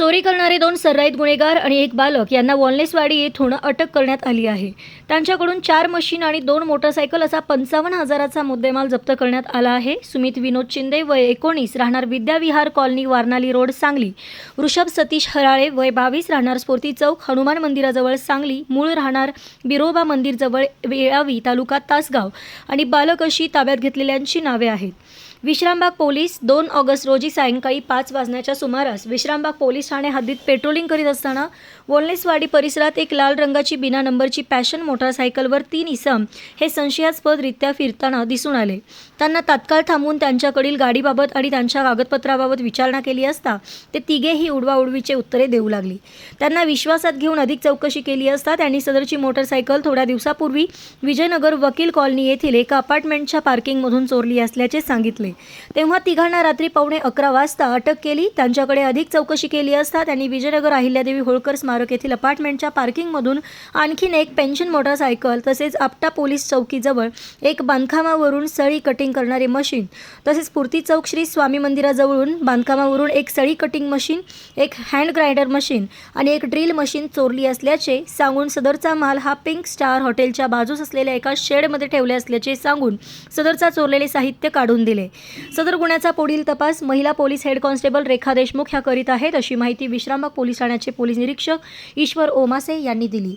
चोरी करणारे दोन सर्राईत गुन्हेगार आणि एक बालक यांना वॉलनेसवाडी येथून अटक करण्यात आली आहे. त्यांच्याकडून चार मशीन आणि दोन मोटरसायकल असा पंचावन्न हजाराचा मुद्देमाल जप्त करण्यात आला आहे. सुमित विनोद शिंदे वय एकोणीस राहणार विद्याविहार कॉलनी वारनाली रोड सांगली. वृषभ सतीश हराळे वय बावीस राहणार स्फूर्ती चौक हनुमान मंदिराजवळ सांगली. मूळ राहणार बिरोबा मंदिरजवळ वेळावी तालुका तासगाव. आणि बालक अशी ताब्यात घेतलेल्यांची नावे आहेत. विश्रामबाग पोलीस दोन ऑगस्ट रोजी सायंकाळी पाच वाजण्याच्या सुमारास विश्रामबाग पोलीस ठाणे हद्दीत पेट्रोलिंग करीत असताना वोलनेसवाडी परिसरात एक लाल रंगाची बिना नंबरची पॅशन मोटारसायकलवर तीन इसम हे संशयास्पदरित्या फिरताना दिसून आले. त्यांना तात्काळ थांबवून त्यांच्याकडील गाडीबाबत आणि त्यांच्या कागदपत्राबाबत विचारणा केली असता ते तिघेही उडवाउडवीचे उत्तरे देऊ लागली. त्यांना विश्वासात घेऊन अधिक चौकशी केली असता त्यांनी सदरची मोटारसायकल थोड्या दिवसापूर्वी विजयनगर वकील कॉलनी येथील एका अपार्टमेंटच्या पार्किंगमधून चोरली असल्याचे सांगितले. तेव्हा तिघांना रात्री पावणे अकरा वाजता अटक केली. त्यांच्याकडे अधिक चौकशी केली असता त्यांनी विजयनगर अहिल्यादेवी होळकर स्मारक येथील अपार्टमेंटच्या पार्किंगमधून आणखीन एक पेन्शन मोटारसायकल तसेच आपटा पोलीस चौकीजवळ एक बांधकामावरून सळी कटिंग करणारे मशीन तसेच पूर्ती चौक श्री स्वामी मंदिराजवळून बांधकामावरून एक सळी कटिंग मशीन एक हँड ग्राइंडर मशीन आणि एक ड्रिल मशीन चोरली असल्याचे सांगून सदरचा माल हा पिंक स्टार हॉटेलच्या बाजूस असलेल्या एका शेडमध्ये ठेवले असल्याचे सांगून सदरचा चोरलेले साहित्य काढून दिले. सदर गुन्ह्याचा पुढील तपास महिला police head constable Rekha Deshmukh ह्या करीत आहेत अशी माहिती विश्रामबाग पोलीस ठाण्याचे पोलीस निरीक्षक ईश्वर ओमासे यांनी दिली.